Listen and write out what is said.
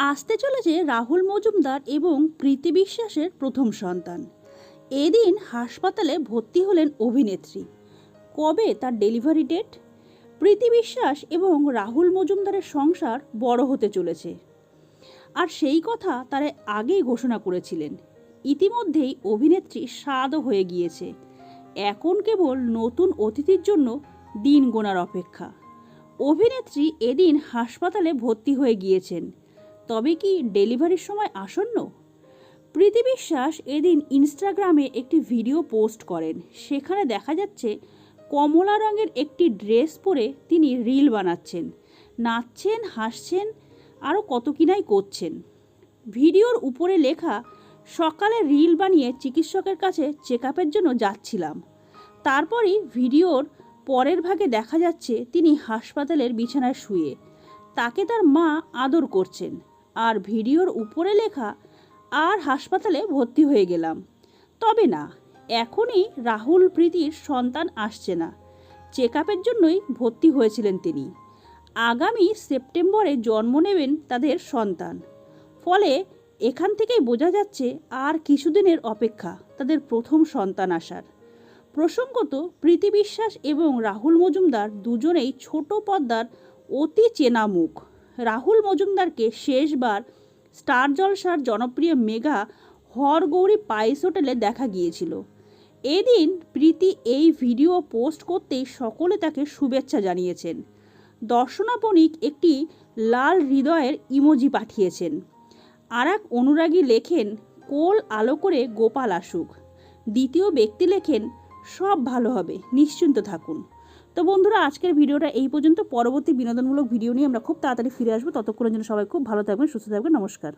আসতে চলেছে রাহুল মজুমদার এবং প্রীতি বিশ্বাসের প্রথম সন্তান। এদিন হাসপাতালে ভর্তি হলেন অভিনেত্রী। কবে তার ডেলিভারি ডেট? প্রীতি বিশ্বাস এবং রাহুল মজুমদারের সংসার বড় হতে চলেছে। আর সেই কথা তারা আগেই ঘোষণা করেছিলেন। ইতিমধ্যেই অভিনেত্রী স্বাদও হয়ে গিয়েছে। এখন কেবল নতুন অতিথির জন্য দিন গোনার অপেক্ষা। অভিনেত্রী এদিন হাসপাতালে ভর্তি হয়ে গিয়েছেন। তবে কি ডেলিভারির সময় আসন্ন? প্রীতি বিশ্বাস এদিন ইনস্টাগ্রামে একটি ভিডিও পোস্ট করেন। সেখানে দেখা যাচ্ছে, কমলা রঙের একটি ড্রেস পরে তিনি রিল বানাচ্ছেন। নাচছেন, হাসছেন, আরও কত কিনাই করছেন। ভিডিওর উপরে লেখা, সকালে রিল বানিয়ে চিকিৎসকের কাছে চেক জন্য যাচ্ছিলাম। তারপরই ভিডিওর পরের ভাগে দেখা যাচ্ছে, তিনি হাসপাতালের বিছানায় শুয়ে। তাকে তার মা আদর করছেন। আর ভিডিওর উপরে লেখা, আর হাসপাতালে ভর্তি হয়ে গেলাম। তবে না, এখনই রাহুল প্রীতির সন্তান আসছে না। চেক আপের জন্যই ভর্তি হয়েছিলেন তিনি। আগামী সেপ্টেম্বরে জন্ম নেবেন তাদের সন্তান। ফলে এখান থেকেই বোঝা যাচ্ছে আর কিছুদিনের অপেক্ষা তাদের প্রথম সন্তান আসার। প্রসঙ্গত, প্রীতি বিশ্বাস এবং রাহুল মজুমদার দুজনেই ছোট পর্দার অতি চেনা মুখ। রাহুল মজুমদারকে শেষবার স্টার জলসার জনপ্রিয় মেগা হরগৌরী পাইস হোটেলে দেখা গিয়েছিল। এদিন প্রীতি এই ভিডিও পোস্ট করতেই সকলে তাকে শুভেচ্ছা জানিয়েছেন। দর্শনা বণিক একটি লাল হৃদয়ের ইমোজি পাঠিয়েছেন। আর এক অনুরাগী লেখেন, কোল আলো করে গোপাল আসুক। দ্বিতীয় ব্যক্তি লেখেন, সব ভালো হবে, নিশ্চিন্ত থাকুন। তো বন্ধুরা, আজকের ভিডিওটা এই পর্যন্ত। পরবর্তী বিনোদনমূলক ভিডিও নিয়ে আমরা খুব তাড়াতাড়ি ফিরে আসব। ততক্ষণের জন্য সবাই খুব ভালো থাকবেন, সুস্থ থাকবেন। নমস্কার।